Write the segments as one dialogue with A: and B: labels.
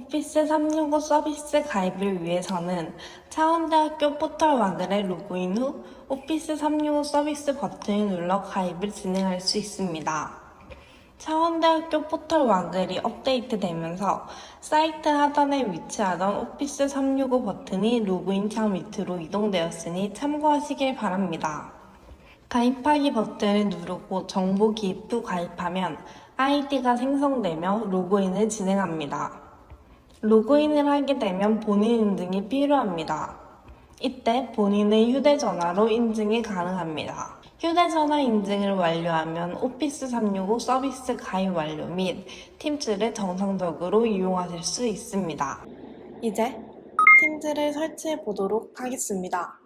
A: 오피스 365 서비스 가입을 위해서는 차원대학교 포털 와글에 로그인 후 오피스 365 서비스 버튼을 눌러 가입을 진행할 수 있습니다. 차원대학교 포털 와글이 업데이트되면서 사이트 하단에 위치하던 오피스 365 버튼이 로그인 창 밑으로 이동되었으니 참고하시길 바랍니다. 가입하기 버튼을 누르고 정보 기입 후 가입하면 아이디가 생성되며 로그인을 진행합니다. 로그인을 하게 되면 본인 인증이 필요합니다. 이때 본인의 휴대전화로 인증이 가능합니다. 휴대전화 인증을 완료하면 오피스 365 서비스 가입 완료 및 팀즈를 정상적으로 이용하실 수 있습니다. 이제 팀즈를 설치해 보도록 하겠습니다.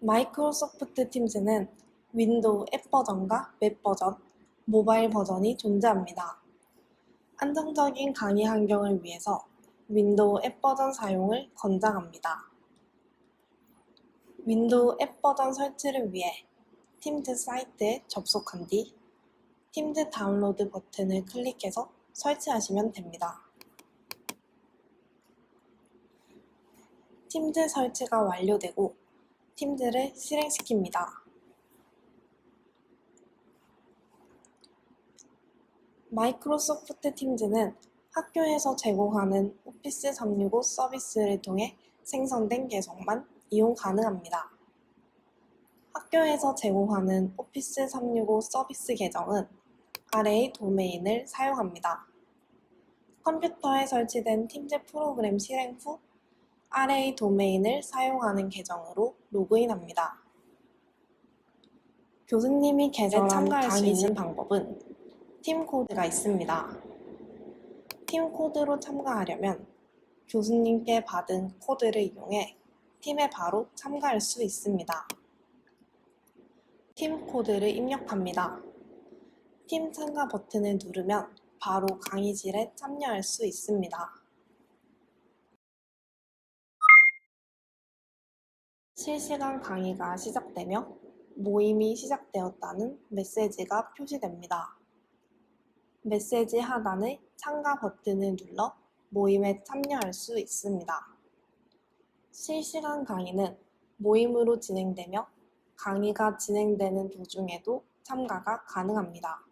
A: 마이크로소프트 팀즈는 윈도우 앱 버전과 웹 버전, 모바일 버전이 존재합니다. 안정적인 강의 환경을 위해서 윈도우 앱 버전 사용을 권장합니다. 윈도우 앱 버전 설치를 위해 팀즈 사이트에 접속한 뒤 팀즈 다운로드 버튼을 클릭해서 설치하시면 됩니다. 팀즈 설치가 완료되고 팀즈를 실행시킵니다. 마이크로소프트 팀즈는 학교에서 제공하는 오피스 365 서비스를 통해 생성된 계정만 이용 가능합니다. 학교에서 제공하는 오피스 365 서비스 계정은 아래의 도메인을 사용합니다. 컴퓨터에 설치된 팀즈 프로그램 실행 후 아래의 도메인을 사용하는 계정으로 로그인합니다. 교수님이 개설한
B: 참가할 수 있는
A: 방법은 팀 코드가 있습니다. 팀 코드로 참가하려면 교수님께 받은 코드를 이용해 팀에 바로 참가할 수 있습니다. 팀 코드를 입력합니다. 팀 참가 버튼을 누르면 바로 강의실에 참여할 수 있습니다. 실시간 강의가 시작되며 모임이 시작되었다는 메시지가 표시됩니다. 메시지 하단의 참가 버튼을 눌러 모임에 참여할 수 있습니다. 실시간 강의는 모임으로 진행되며 강의가 진행되는 도중에도 참가가 가능합니다.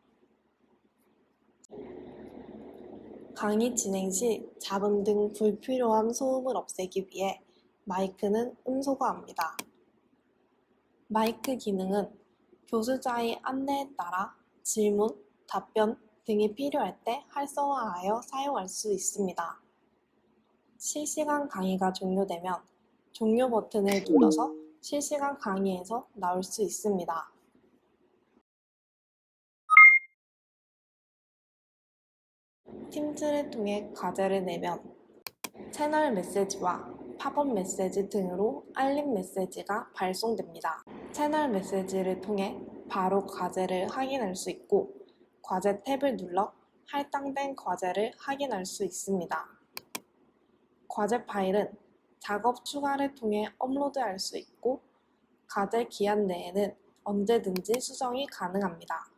A: 강의 진행 시 잡음 등 불필요한 소음을 없애기 위해 마이크는 음소거합니다. 마이크 기능은 교수자의 안내에 따라 질문, 답변 등이 필요할 때 활성화하여 사용할 수 있습니다. 실시간 강의가 종료되면 종료 버튼을 눌러서 실시간 강의에서 나올 수 있습니다. 팀즈를 통해 과제를 내면 채널 메시지와 팝업 메시지 등으로 알림 메시지가 발송됩니다. 채널 메시지를 통해 바로 과제를 확인할 수 있고 과제 탭을 눌러 할당된 과제를 확인할 수 있습니다. 과제 파일은 작업 추가를 통해 업로드할 수 있고 과제 기한 내에는 언제든지 수정이 가능합니다.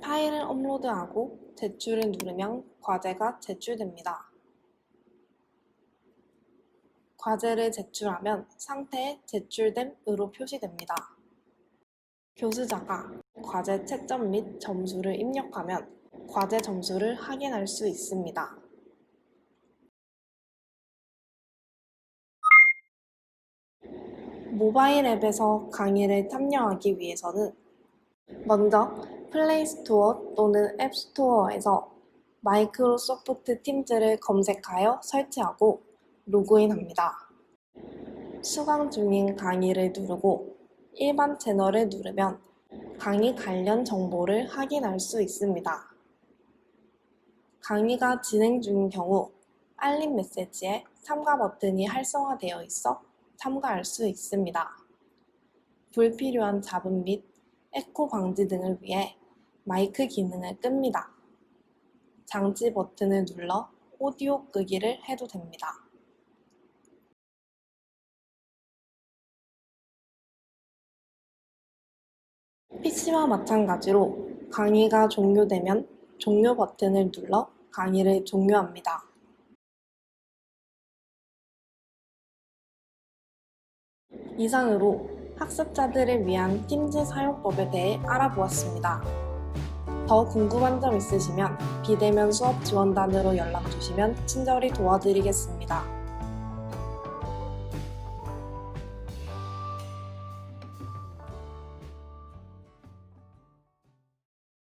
A: 파일을 업로드하고 제출을 누르면 과제가 제출됩니다. 과제를 제출하면 상태에 제출됨으로 표시됩니다. 교수자가 과제 채점 및 점수를 입력하면 과제 점수를 확인할 수 있습니다. 모바일 앱에서 강의를 참여하기 위해서는 먼저 플레이 스토어 또는 앱 스토어에서 마이크로소프트 팀즈를 검색하여 설치하고 로그인합니다. 수강 중인 강의를 누르고 일반 채널을 누르면 강의 관련 정보를 확인할 수 있습니다. 강의가 진행 중인 경우 알림 메시지에 참가 버튼이 활성화되어 있어 참가할 수 있습니다. 불필요한 잡음 및 에코 방지 등을 위해 마이크 기능을 끕니다. 장치 버튼을 눌러 오디오 끄기를 해도 됩니다. PC와 마찬가지로 강의가 종료되면 종료 버튼을 눌러 강의를 종료합니다. 이상으로 학습자들을 위한 킴즈 사용법에 대해 알아보았습니다. 더 궁금한 점 있으시면 비대면 수업 지원단으로 연락 주시면 친절히 도와드리겠습니다.